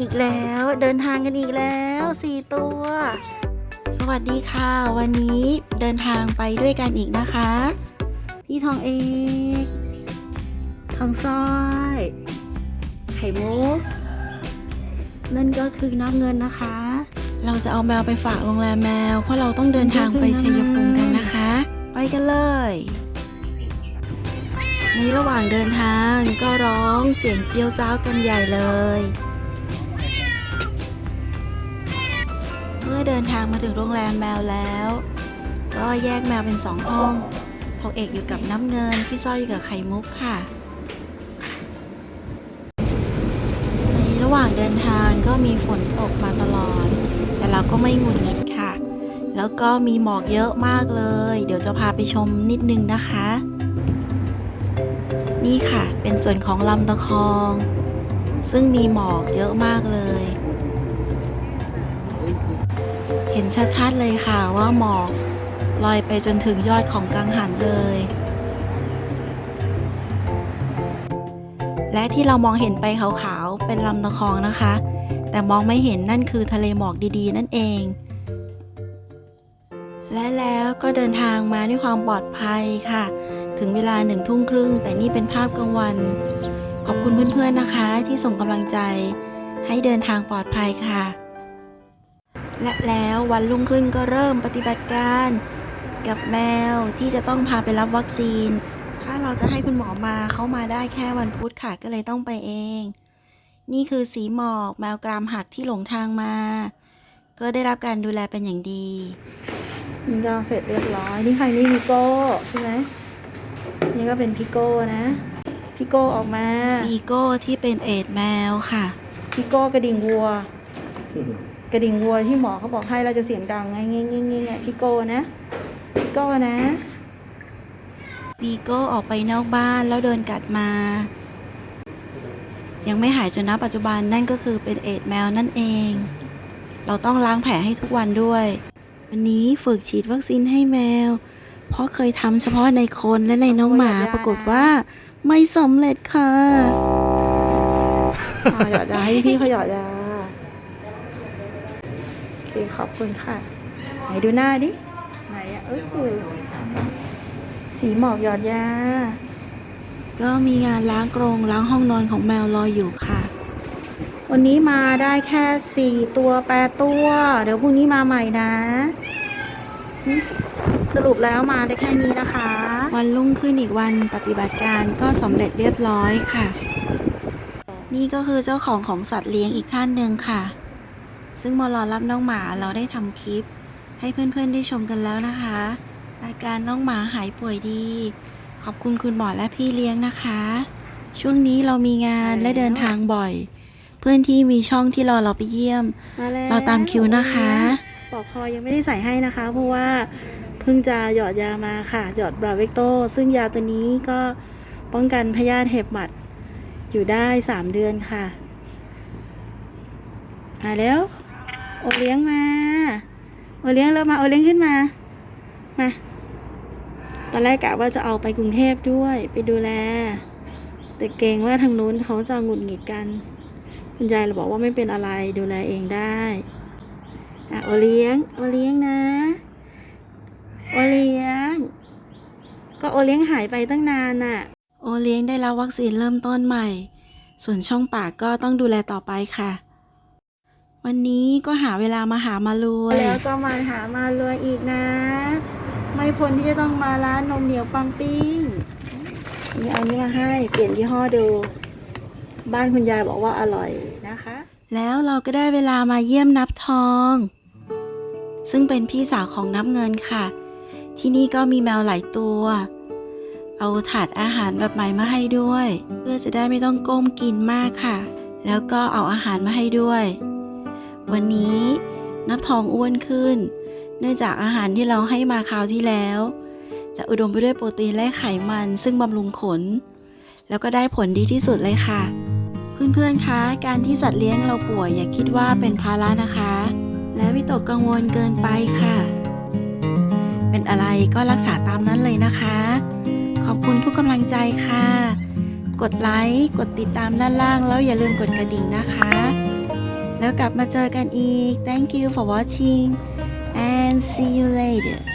อีกแล้ว เดินทางกันอีกแล้วสี่ตัว สวัสดีค่ะ วันนี้เดินทางไปด้วยกันอีกนะคะ พี่ทองเอกทองซ้อย ไข่มุกนั่นก็คือน้ำเงินนะคะ เราจะเอาแมวไปฝากโรงแรมแมว เพราะเราต้องเดินทางไปชัยภูมิกันนะคะ ไปกันเลยในระหว่างเดินทางก็ร้องเสียงเจียวจ้าวกันใหญ่เลย มื่อเดินทางมาถึงโรงแรมแมวแล้ว ก็แยกแมวเป็นสองห้องทองเอกอยู่กับน้ำเงิน พี่สร้อยอยู่กับไข่มุกค่ะ ในระหว่างเดินทางก็มีฝนตกมาตลอด แต่เราก็ไม่หงุดหงิดค่ะ แล้วก็มีหมอกเยอะมากเลย เดี๋ยวจะพาไปชมนิดนึงนะคะ นี่ค่ะ เป็นส่วนของลำตะคอง ซึ่งมีหมอกเยอะมากเลย ห็นชัดๆเลยค่ะว่าหมอกลอยไปจนถึงยอดของกังหันเลย และที่เรามองเห็นไปขาวๆ เป็นลำตะคองนะคะ แต่มองไม่เห็นนั่นคือทะเลหมอกดีๆ นั่นเอง และแล้วก็เดินทางมาด้วยความปลอดภัยค่ะ ถึงเวลาหนึ่งทุ่มครึ่ง แต่นี่เป็นภาพกลางวัน ขอบคุณเพื่อนๆนะคะที่ส่งกำลังใจ ให้เดินทางปลอดภัยค่ะ และแล้ววันรุ่งขึ้นก็เริ่มปฏิบัติการกับแมวที่จะต้องพาไปรับวัคซีน ถ้าเราจะให้คุณหมอมาเขามาได้แค่วันพุธค่ะก็เลยต้องไปเอง นี่คือสีหมอกแมวกรามหักที่หลงทางมา ก็ได้รับการดูแลเป็นอย่างดียิงยางเสร็จเรียบร้อย นี่ใครนี่พิโก้ใช่ไหมนี่ก็เป็นพิโก้นะพิโก้ออกมาพิโก้ที่เป็นเอดแมวค่ะพิโก้กระดิ่งวัว กระดิ่งวัวที่หมอเขาบอกให้เราจะเสียงดังไงเงี้ยเงี้ยเงี้ยพิโก้นะพิโก้นะปีโก้ออกไปนอกบ้านแล้วเดินกัดมา ยังไม่หายจนณปัจจุบันนั่นก็คือเป็นเอดส์แมวนั่นเอง เราต้องล้างแผลให้ทุกวันด้วย วันนี้ฝึกฉีดวัคซีนให้แมว เพราะเคยทำเฉพาะในคนและในน้องหมาปรากฏว่า ไม่สำเร็จค่ะหยอดยาให้พี่เขาหยอดยาโอ เคขอบคุณค่ะ ไหนดูหน้าดิ ไหนอะเออสีหมอกหยอดยา ก็มีงานล้างกรงล้างห้องนอนของแมวรออยู่ค่ะ วันนี้มาได้แค่สี่ตัวแปดตัว เดี๋ยวพรุ่งนี้มาใหม่นะ สรุปแล้วมาได้แค่นี้นะคะ วันรุ่งขึ้นอีกวันปฏิบัติการก็สำเร็จเรียบร้อยค่ะ นี่ก็คือเจ้าของของสัตว์เลี้ยงอีกท่านหนึ่งค่ะ ซึ่งมารอรับน้องหมาเราได้ทำคลิป ให้เพื่อนๆได้ชมกันแล้วนะคะอาการน้องหมาหายป่วยดี ขอบคุณคุณหมอและพี่เลี้ยงนะคะ ช่วงนี้เรามีงานและเดินทางบ่อย เพื่อนที่มีช่องที่รอเราไปเยี่ยมเราตามคิวนะคะ ปอกคอยังไม่ได้ใส่ให้นะคะ เพราะว่าเพิ่งจะหยอดยามาค่ะ หยอดบราเวกโต ซึ่งยาตัวนี้ก็ป้องกันพยาธิเห็บหมัดอยู่ได้สามเดือนค่ะ มาแล้ว โอเลี้ยงมา โอเลี้ยงเริ่มมา โอเลี้ยงขึ้นมา มา ตอนแรกกะว่าจะเอาไปกรุงเทพด้วย ไปดูแล แต่เกรงว่าทางนู้นเขาจะหงุดหงิดกัน คุณยายเราบอกว่าไม่เป็นอะไรดูแลเองได้อะโอเลี้ยง โอเลี้ยงนะ โอเลี้ยง ก็โอเลี้ยงหายไปตั้งนานน่ะ โอเลี้ยงได้รับวัคซีนเริ่มต้นใหม่ ส่วนช่องปากก็ต้องดูแลต่อไปค่ะ วันนี้ก็หาเวลามาหามารวย แล้วก็มาหามารวยอีกนะ ไม่พ้นที่จะต้องมาร้านนมเหนียวปังปิ้งนี่เอานี้มาให้เปลี่ยนยี่ห้อดู บ้านคุณยายบอกว่าอร่อยนะคะ แล้วเราก็ได้เวลามาเยี่ยมนับทอง ซึ่งเป็นพี่สาวของนับเงินค่ะ ที่นี่ก็มีแมวหลายตัว เอาถาดอาหารแบบใหม่มาให้ด้วย เพื่อจะได้ไม่ต้องก้มกินมากค่ะ แล้วก็เอาอาหารมาให้ด้วย วันนี้นับทองอ้วนขึ้น เนื่องจากอาหารที่เราให้มาคราวที่แล้ว จะอุดมไปด้วยโปรตีนและไขมันซึ่งบำรุงขน แล้วก็ได้ผลดีที่สุดเลยค่ะ เพื่อนๆคะการที่สัตว์เลี้ยงเราป่วยอย่าคิดว่าเป็นภาระนะคะ และวิตกกังวลเกินไปค่ะ เป็นอะไรก็รักษาตามนั้นเลยนะคะ ขอบคุณทุกกำลังใจค่ะ กดไลค์กดติดตามด้านล่างแล้วอย่าลืมกดกระดิ่งนะคะ แล้วกลับมาเจอกันอีก thank you for watching and see you later